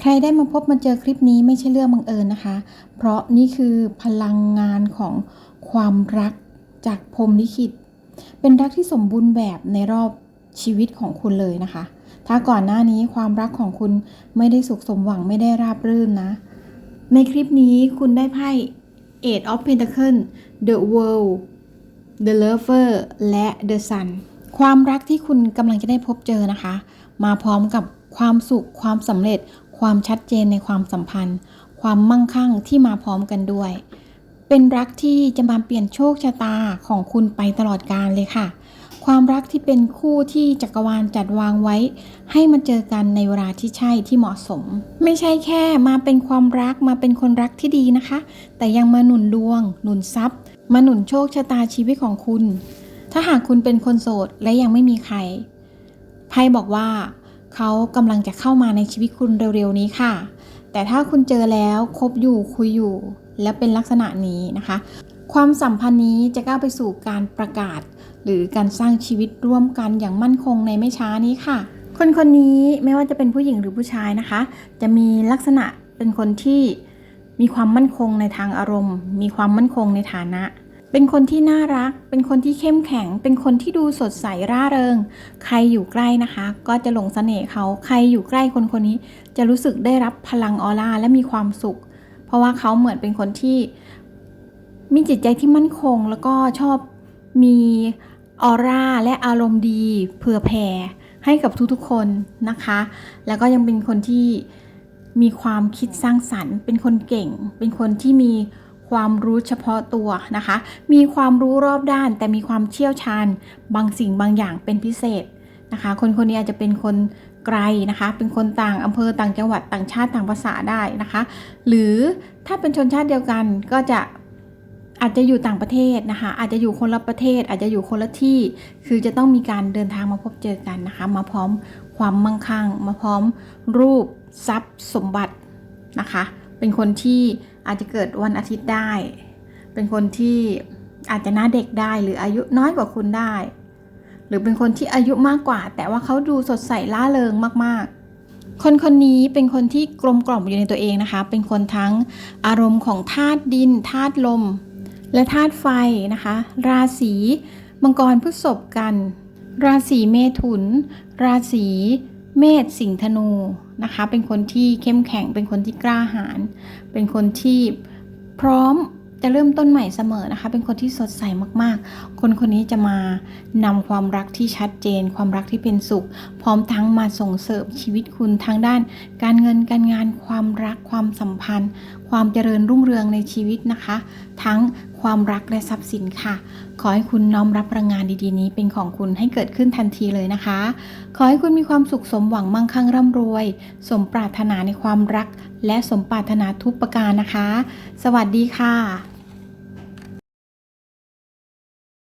ใครได้มาพบมาเจอคลิปนี้ไม่ใช่เรื่องบังเอิญนะคะ เพราะนี่คือพลังงานของความรักจากพรมลิขิต เป็นรักที่สมบูรณ์แบบในรอบชีวิตของคุณเลยนะคะ ถ้าก่อนหน้านี้ความรักของคุณไม่ได้สุขสมหวังไม่ได้ราบรื่นนะ ในคลิปนี้คุณได้ไพ่ Eight of Pentacles The World The Lover และ The Sun ความรักที่คุณกำลังจะได้พบเจอนะคะ มาพร้อมกับความสุขความสำเร็จ ความชัดเจนในความสัมพันธ์ ความมั่งคั่งที่มาพร้อมกันด้วย เป็นรักที่จะมาเปลี่ยนโชคชะตาของคุณไปตลอดกาลเลยค่ะ ความรักที่เป็นคู่ที่จักรวาลจัดวางไว้ ให้มาเจอกันในเวลาที่ใช่ที่เหมาะสม ไม่ใช่แค่มาเป็นความรักมาเป็นคนรักที่ดีนะคะ แต่ยังมาหนุนดวง หนุนทรัพย์ มาหนุนโชคชะตาชีวิตของคุณ ถ้าหากคุณเป็นคนโสดและยังไม่มีใครไพ่บอกว่า เขากำลังจะเข้ามาในชีวิตคุณเร็วๆนี้ค่ะ แต่ถ้าคุณเจอแล้วคบอยู่คุยอยู่ และเป็นลักษณะนี้นะคะ ความสัมพันธ์นี้จะก้าวไปสู่การประกาศ หรือการสร้างชีวิตร่วมกันอย่างมั่นคงในไม่ช้านี้ค่ะ คนคนนี้ไม่ว่าจะเป็นผู้หญิงหรือผู้ชายนะคะ จะมีลักษณะเป็นคนที่มีความมั่นคงในทางอารมณ์ มีความมั่นคงในฐานะ เป็นคนที่น่ารัก เป็นคนที่เข้มแข็ง เป็นคนที่ดูสดใสร่าเริง ใครอยู่ใกล้นะคะ ก็จะหลงเสน่ห์เขา ใครอยู่ใกล้คนคนนี้ จะรู้สึกได้รับพลังออร่าและมีความสุข เพราะว่าเขาเหมือนเป็นคนที่ มีจิตใจที่มั่นคง แล้วก็ชอบมีออร่าและอารมณ์ดีเผื่อแผ่ให้กับทุกๆคนนะคะ แล้วก็ยังเป็นคนที่มีความคิดสร้างสรรค์ เป็นคนเก่ง เป็นคนที่มี ความรู้เฉพาะตัวนะคะ มีความรู้รอบด้านแต่มีความเชี่ยวชาญ บางสิ่งบางอย่างเป็นพิเศษนะคะ คนคนนี้อาจจะเป็นคนไกลนะคะ เป็นคนต่างอำเภอต่างจังหวัดต่างชาติต่างภาษาได้นะคะ หรือถ้าเป็นชนชาติเดียวกันก็จะอาจจะอยู่ต่างประเทศนะคะ อาจจะอยู่คนละประเทศ อาจจะอยู่คนละที่ คือจะต้องมีการเดินทางมาพบเจอกันนะคะ มาพร้อมความมั่งคั่ง มาพร้อมรูปทรัพย์สมบัตินะคะ เป็นคนที่ อาจจะเกิดวันอาทิตย์ได้ เป็นคนที่อาจจะหน้าเด็กได้หรืออายุน้อยกว่าคุณได้ หรือเป็นคนที่อายุมากกว่า แต่ว่าเขาดูสดใสล่าเริงมากๆ คนคนนี้เป็นคนที่กลมกล่อมอยู่ในตัวเองนะคะ เป็นคนทั้งอารมณ์ของธาตุดินธาตุลม และธาตุไฟนะคะ ราศีมังกรพฤษภกัน ราศีเมถุน ราศีเมษสิงห์ธนู นะคะ เป็นคนที่เข้มแข็ง เป็นคนที่กล้าหาญ เป็นคนที่พร้อมจะเริ่มต้นใหม่เสมอนะคะ เป็นคนที่สดใสมากๆ คนคนนี้จะมานำความรักที่ชัดเจน ความรักที่เป็นสุข พร้อมทั้งมาส่งเสริมชีวิตคุณทางด้าน การเงินการงานความรักความสัมพันธ์ ความเจริญรุ่งเรืองในชีวิตนะคะ ทั้งความรักและทรัพย์สินค่ะ ขอให้คุณน้อมรับพลังงานดีๆ นี้เป็นของคุณให้เกิดขึ้นทันทีเลยนะคะ ขอให้คุณมีความสุขสมหวังมั่งคั่งร่ำรวย สมปรารถนาในความรัก และสมปรารถนาทุกประการนะคะ สวัสดีค่ะ